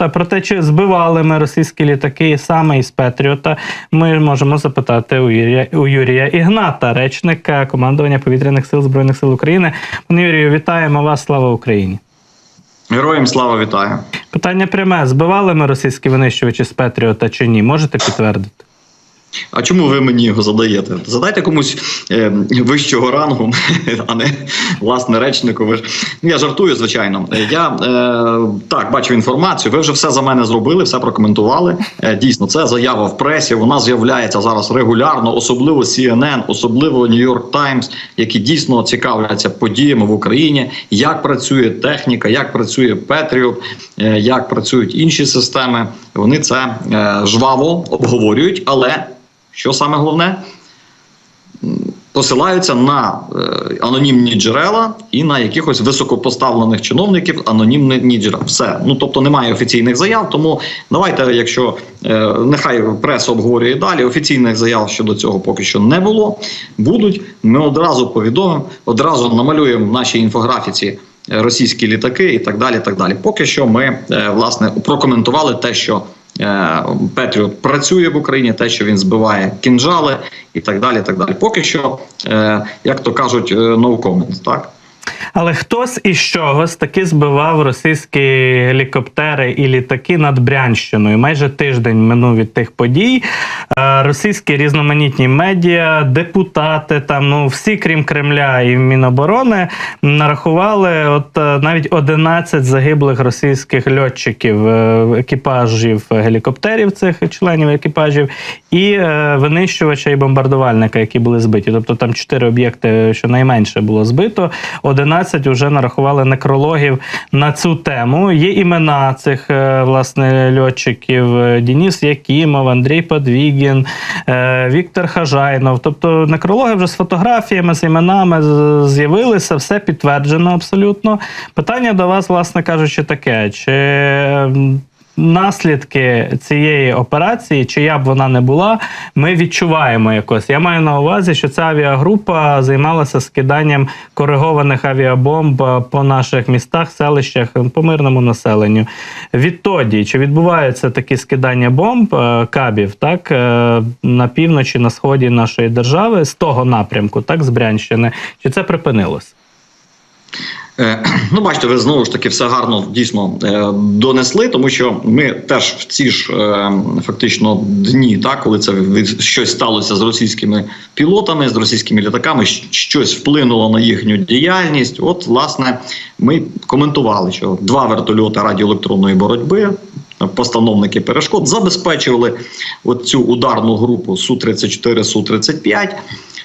Та про те, чи збивали ми російські літаки саме із Петріота, ми можемо запитати у Юрія, у Юрія Ігната, речника командування повітряних сил збройних сил України. Пане Юрію, вітаємо вас! Слава Україні! Героям слава вітаю. Питання пряме: збивали ми російські винищувачі з Петріота чи ні? Можете підтвердити? А чому ви мені його задаєте? Задайте комусь е, вищого рангу, а не власне речнику. Ви ж ну, я жартую, звичайно. Е, Я е, так бачу інформацію. Ви вже все за мене зробили, все прокоментували. Е, дійсно, це заява в пресі. Вона з'являється зараз регулярно, особливо CNN, особливо New York Times, які дійсно цікавляться подіями в Україні, як працює техніка, як працює Петріот, е, як працюють інші системи. Вони це е, жваво обговорюють, але що саме головне? Посилаються на е, анонімні джерела і на якихось високопоставлених чиновників анонімні джерела. Все. Ну тобто немає офіційних заяв. Тому давайте, якщо е, нехай преса обговорює далі, офіційних заяв щодо цього поки що не було. Будуть. Ми одразу повідомимо, одразу намалюємо в нашій інфографіці е, російські літаки і так далі. так далі. Поки що ми власне прокоментували те, що. Е, Петріот працює в Україні, те, що він збиває кінжали і так далі. так далі. Поки що, е, як то кажуть, е, no comment, так? Але хтось із чогось таки збивав російські гелікоптери і літаки над Брянщиною. Майже тиждень минув від тих подій. Е, Російські різноманітні медіа, депутати, там ну всі, крім Кремля і Міноборони, нарахували от е, навіть 11 загиблих російських льотчиків, е, екіпажів гелікоптерів цих членів екіпажів, і винищувача і бомбардувальника, які були збиті. Тобто там 4 об'єкти, щонайменше було збито. 11 вже нарахували некрологів на цю тему. Є імена цих е, власне льотчиків: Е, Дініс Якімов, Андрій Подвігін, е, Віктор Хажайнов. Тобто некрологи вже з фотографіями, з іменами з'явилися, все підтверджено абсолютно. Питання до вас, власне кажучи, таке: чи наслідки цієї операції, чия б вона не була, ми відчуваємо якось. Я маю на увазі, що ця авіагрупа займалася скиданням коригованих авіабомб е, по наших містах, селищах, е, по мирному населенню. Відтоді, чи відбуваються такі скидання бомб е, кабів, так на півночі, на сході нашої держави з того напрямку, так з Брянщини, чи це припинилось? Е, Ну, бачите, ви знову ж таки все гарно дійсно е, донесли, тому що ми теж в ці ж е, фактично дні, так, коли це щось сталося з російськими пілотами, з російськими літаками, щось вплинуло на їхню діяльність. От, власне, ми коментували, що два вертольоти радіоелектронної боротьби. Постановники перешкод забезпечували цю ударну групу Су-34, Су-35,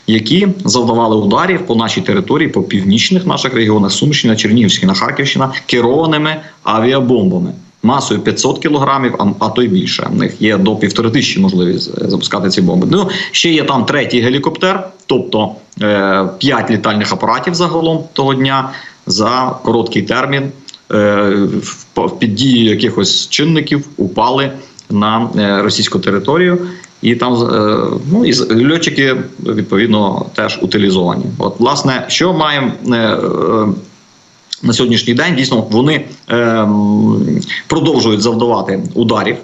які завдавали ударів по нашій території, по північних наших регіонах, Сумщина, Чернігівщина, Харківщина, керованими авіабомбами. Масою 500 кілограмів, а, то й більше. В них є до півтори тисячі можливість е, запускати ці бомби. Ну ще є там третій гелікоптер, тобто е, 5 літальних апаратів загалом того дня за короткий термін е, в- під дією якихось чинників упали на російську територію. І там е, ну і льотчики відповідно теж утилізовані. От, власне, що маємо е, е, на сьогоднішній день? Дійсно, вони продовжують завдавати ударів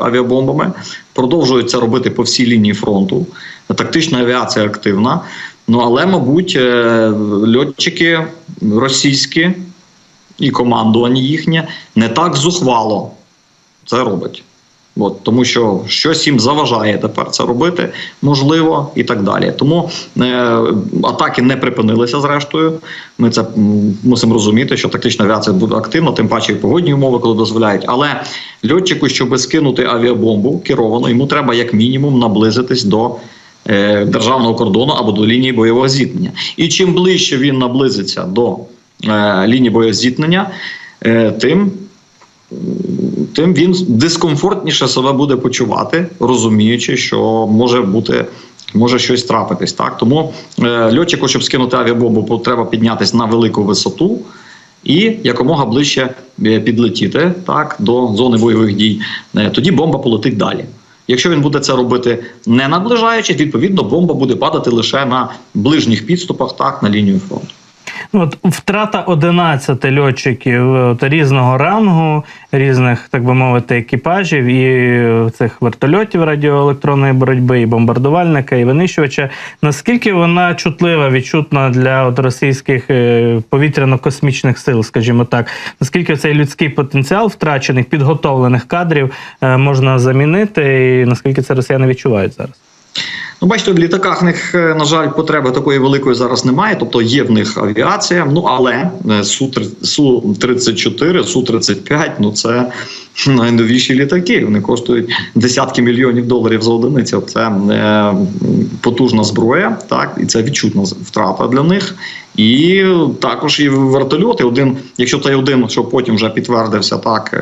авіабомбами, продовжують це робити по всій лінії фронту. Тактична авіація активна. Ну але, мабуть, льотчики російські і командування їхнє не так зухвало це робить. От, тому що щось їм заважає тепер це робити, можливо, і так далі. Тому е, атаки не припинилися зрештою. Ми це мусимо розуміти, що тактична авіація буде активна, тим паче і погодні умови, коли дозволяють. Але льотчику, щоб скинути авіабомбу керовано, йому треба як мінімум наблизитись до е, державного кордону або до лінії бойового зіткнення. І чим ближче він наблизиться до е, лінії бойового зіткнення, е, тим тим він дискомфортніше себе буде почувати, розуміючи, що може бути. Може щось трапитись, так тому е, льотчику, щоб скинути авіабомбу, треба піднятися на велику висоту і якомога ближче е, підлетіти так до зони бойових дій. Е, тоді бомба полетить далі. Якщо він буде це робити не наближаючись, відповідно бомба буде падати лише на ближніх підступах, так на лінію фронту. Ну, от втрата 11 льотчиків от, різного рангу, різних, так би мовити, екіпажів і цих вертольотів радіоелектронної боротьби, і бомбардувальника, і винищувача. Наскільки вона чутлива, відчутна для от, російських е, повітряно-космічних сил, скажімо так, наскільки цей людський потенціал втрачених, підготовлених кадрів е, можна замінити, і наскільки це росіяни відчувають зараз? Ну, бачите, в літаках в них, е, на жаль, потреби такої великої зараз немає. Тобто є в них авіація. Ну але су 34 су 35 ну це найновіші літаки. Вони коштують десятки мільйонів доларів за одиницю. Це е, потужна зброя, так і це відчутна втрата для них. І також і вертольоти. Один, якщо цей один, що потім вже підтвердився, так.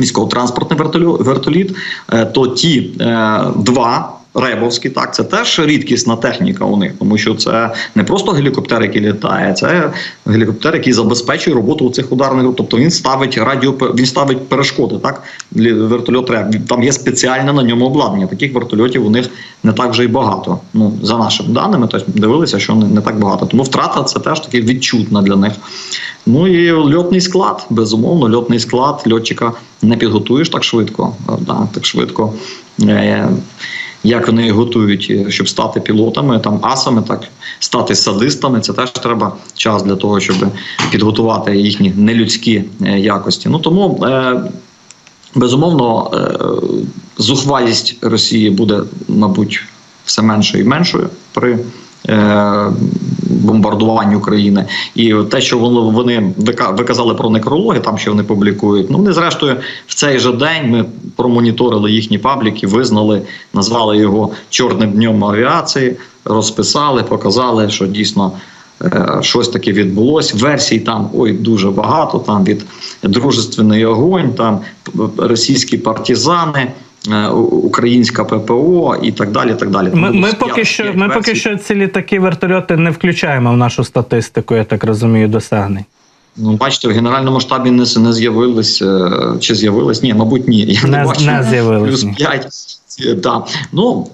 Військово-транспортний вертоліт, е, то ті е, два ребовські, так це теж рідкісна техніка у них, тому що це не просто гелікоптер, який літає, це гелікоптер, який забезпечує роботу цих ударних груп. Тобто він ставить радіо, він ставить перешкоди. Так вертольот реб. Там є спеціальне на ньому обладнання. Таких вертольотів у них не так вже й багато. Ну за нашими даними, то дивилися, що не, не так багато. Тому втрата це теж таки відчутна для них. Ну і льотний склад, безумовно, льотний склад льотчика не підготуєш так швидко. Да, так швидко. Як вони готують, е, щоб стати пілотами, там асами, так стати садистами, це теж треба час для того, щоб підготувати їхні нелюдські е, якості. Ну тому е, безумовно зухвалість Росії буде, мабуть, все меншою і меншою при бомбардуванні України. І те, що вони виказали про некрологи, там що вони публікують. Ну вони зрештою в цей же день ми промоніторили їхні пабліки, визнали, назвали його чорним днем авіації, розписали, показали, що дійсно. е, Щось таке відбулось. Версій там ой дуже багато. Там від дружественний огонь, там російські партизани, українська ППО і так далі. Так далі. Ми, ми поки що ми версій. поки що ці літаки вертольоти не включаємо в нашу статистику, я так розумію, досягнень. Ну, бачите, в генеральному штабі не, не з'явились е, чи з'явились? Ні, мабуть, ні. Я Не, бачу. не з'явилось. Плюс 5. Да. Ну,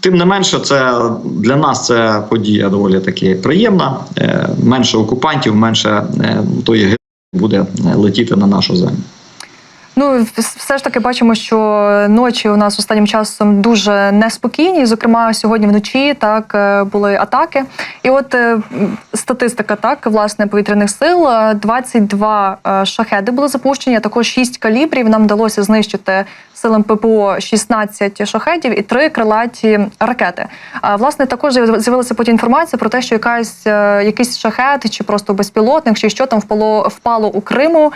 тим не менше, це для нас це подія доволі таки приємна. Е, Менше окупантів, менше е, тої буде е, летіти на нашу землю. Ну, все ж таки бачимо, що ночі у нас останнім часом дуже неспокійні. Зокрема, сьогодні вночі так е, були атаки. І от е, статистика так власне повітряних сил: е, 22 е, шахеди були запущені, а також 6 калібрів. Нам вдалося знищити силам ППО 16 шахедів і 3 крилаті ракети. А власне також з'явилася потім інформація про те, що якась якийсь шахет чи просто безпілотник, чи що там впало впало у Криму.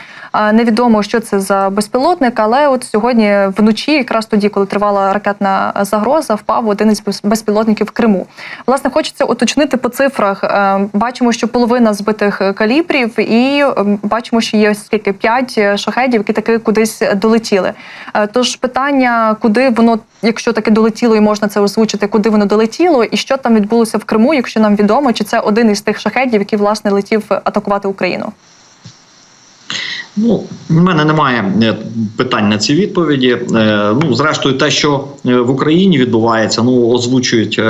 Невідомо, що це за безпілотник, але от сьогодні вночі, якраз тоді, коли тривала ракетна загроза, впав один із безпілотників в Криму. Власне, хочеться уточнити по цифрах. Е, Бачимо, що половина збитих калібрів, і бачимо, що є скільки п'ять шахедів, які таки кудись долетіли. Е, Тож питання, куди воно, якщо таки долетіло, і можна це озвучити, куди воно долетіло, і що там відбулося в Криму, якщо нам відомо, чи це один із тих шахедів, який власне летів атакувати Україну. Ну, в мене немає е, питань на ці відповіді. Е, Ну, зрештою, те, що е, в Україні відбувається, ну озвучують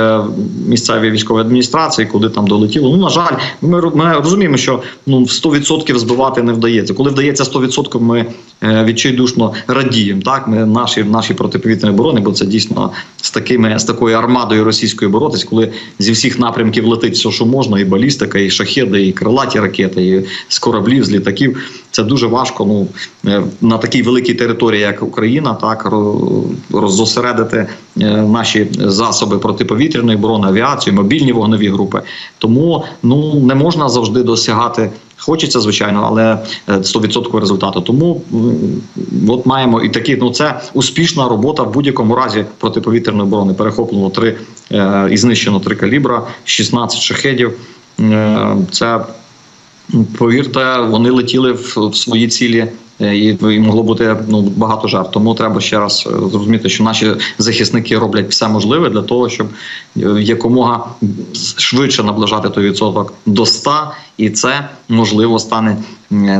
місцеві військові адміністрації, куди там долетіло. Ну, на жаль, ми, ми розуміємо, що ну 100% збивати не вдається. Коли вдається 100%, ми відчайдушно радіємо. Так, ми наші наші протиповітряні оборони, бо це дійсно з такими з такою армадою російською боротись, коли зі всіх напрямків летить все, що можна, і балістика, і шахеди, і крилаті ракети, і з кораблів, з літаків. Це дуже важко. Ну е, на такій великій території, як Україна, так ро- роззосередити е, наші засоби протиповітряної оборони, авіацію, мобільні вогневі групи. Тому ну не можна завжди досягати. Хочеться, звичайно, але е, 100% результату. Тому от маємо і такі. Ну це успішна робота в будь-якому разі протиповітряної оборони. Перехоплено три е, і знищено три калібра, 16 шахедів. Е, Це повірте, вони летіли в свої цілі. Е, І, могло бути ну багато жертв. Тому треба ще раз е, зрозуміти, що наші захисники роблять все можливе для того, щоб е, якомога швидше наближати той відсоток до 100, і це можливо стане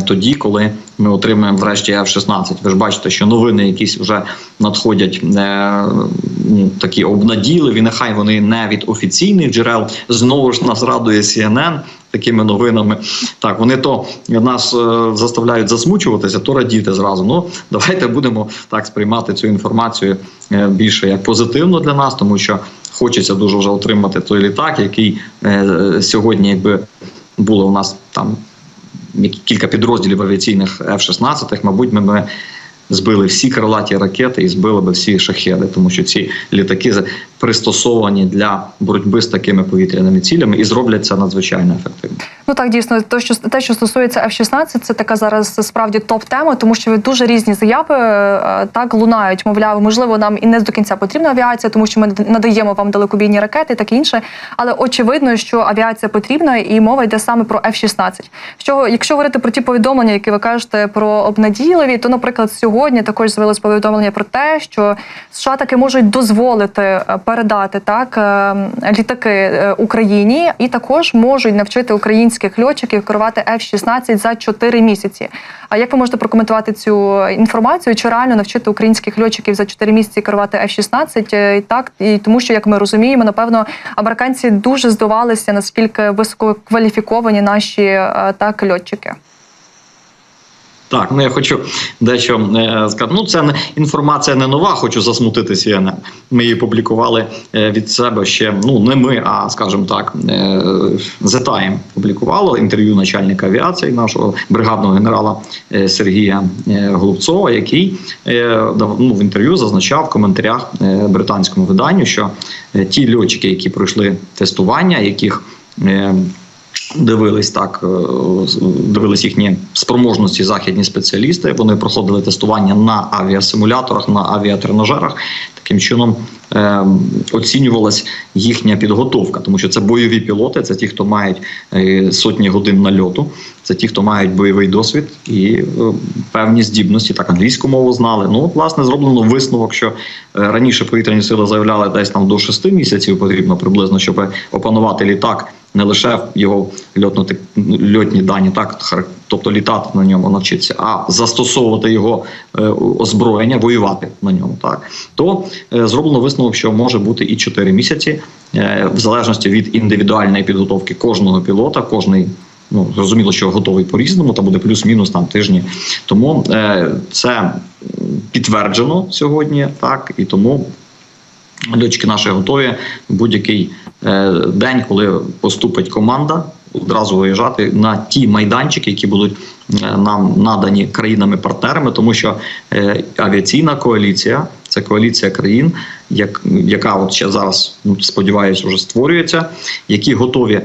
тоді, коли ми отримаємо врешті F-16. Ви ж бачите, що новини якісь вже надходять ну, такі обнадійливі. Нехай вони не від офіційних джерел. Знову ж нас радує CNN, такими новинами. Так, вони то нас е, заставляють засмучуватися, то радіти зразу. Ну давайте будемо так сприймати цю інформацію е, більше як позитивно для нас, тому що хочеться дуже вже отримати той літак, який е, сьогодні, якби було у нас там кілька підрозділів авіаційних F-16, мабуть, ми б збили всі крилаті ракети і збили би всі шахеди, тому що ці літаки пристосовані для боротьби з такими повітряними цілями і зроблять це надзвичайно ефективно. Ну так дійсно, то що те, що стосується F-16, це така зараз справді топ-тема, тому що дуже різні заяви е, так лунають. Мовляв, можливо, нам і не до кінця потрібна авіація, тому що ми надаємо вам далекобійні ракети, і таке інше. Але очевидно, що авіація потрібна, і мова йде саме про F-16. Що, якщо говорити про ті повідомлення, які ви кажете про обнадійливі, то, наприклад, сьогодні також з'явилось повідомлення про те, що США таки можуть дозволити е, передати так е, літаки е, Україні, і також можуть навчити українських льотчиків керувати F-16 за 4 місяці. А як ви можете прокоментувати цю інформацію? Чи реально навчити українських льотчиків за 4 місяці керувати F-16? Е, І так і тому, що як ми розуміємо, напевно, американці дуже здивувалися, наскільки висококваліфіковані наші так льотчики. Так, ну я хочу дещо е, сказати. Ну, це не інформація не нова, хочу засмутити CNN. Ми її публікували е, від себе ще. Ну не ми, а скажімо так, е, The Time публікувало інтерв'ю начальника авіації нашого бригадного генерала Сергія Голубцова, який ну, в інтерв'ю зазначав в коментарях британському виданню, що ті льотчики, які пройшли тестування, яких Дивились так, е, дивились їхні спроможності західні спеціалісти. Вони проходили тестування на авіасимуляторах, на авіатренажерах. Таким чином е, оцінювалась їхня підготовка, тому що це бойові пілоти, це ті, хто мають е, сотні годин нальоту, це ті, хто мають бойовий досвід і е, певні здібності. Так, англійську мову знали. Ну, власне, зроблено висновок, що раніше повітряні сили заявляли десь там до 6 місяців потрібно приблизно, щоб опанувати літак не лише його льотно льотні дані, так тобто літати на ньому навчитися, а застосовувати його е, озброєння, воювати на ньому. Так то е, зроблено висновок, що може бути і 4 місяці, е, в залежності від індивідуальної підготовки кожного пілота, кожний. Ну зрозуміло, що готовий по різному, та буде плюс-мінус там тижні. Тому е, це підтверджено сьогодні, так і тому льотчики наші готові будь-який день, коли поступить команда, одразу виїжджати на ті майданчики, які будуть е, нам надані країнами-партнерами, тому що е, авіаційна коаліція це коаліція країн, як, яка от ще зараз ну, сподіваюся, вже створюється, які готові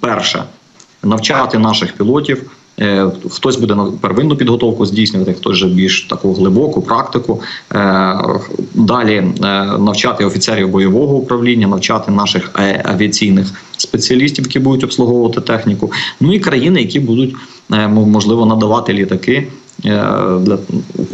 перше навчати наших пілотів. Е, Хтось буде на первинну підготовку здійснювати, хтось же більш таку глибоку практику. Е, Далі е, навчати офіцерів бойового управління, навчати наших авіаційних спеціалістів, які будуть обслуговувати техніку. Ну і країни, які будуть можливо надавати літаки. Е, Для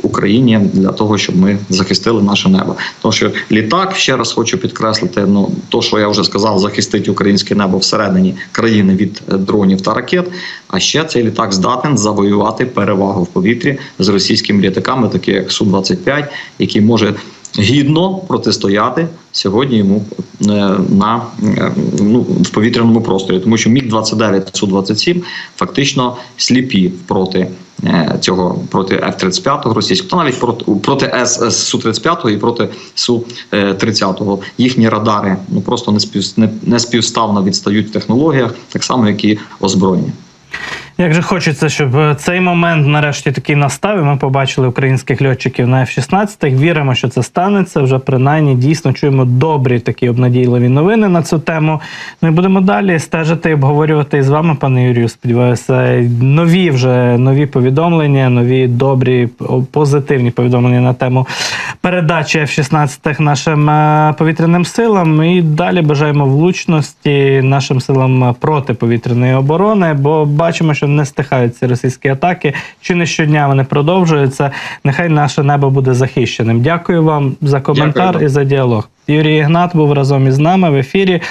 Україні для того, щоб ми захистили наше небо. Тому що літак, ще раз хочу підкреслити, ну то, що я вже сказав, захистить українське небо всередині країни від е, дронів та ракет. А ще цей літак здатен завоювати перевагу в повітрі з російськими літаками, такі як су 25 який може гідно протистояти сьогодні йому е, на ну, в повітряному просторі, тому що міг 29 су 27 фактично сліпі проти. Е, Цього проти F-35 російського, та навіть проти проти С су 35 і проти су 30 Їхні радари ну просто не спів співставно відстають в технологіях, так само як і озброєння. Як же хочеться, щоб е, цей момент нарешті такий настав, і ми побачили українських льотчиків на F-16. Віримо, що це станеться. Вже принаймні дійсно чуємо добрі такі обнадійливі новини на цю тему. Ну і будемо далі стежити і обговорювати із вами, пане Юрію. Сподіваюся, нові вже нові повідомлення, нові добрі позитивні повідомлення на тему передачі F-16 нашим е, повітряним силам. І далі бажаємо влучності нашим силам протиповітряної оборони, бо бачимо, що не стихають ці російські атаки. Чи не щодня вони продовжуються? Нехай наше небо буде захищеним. Дякую вам за коментар Дякую. і за діалог. Юрій Ігнат був разом із нами в ефірі.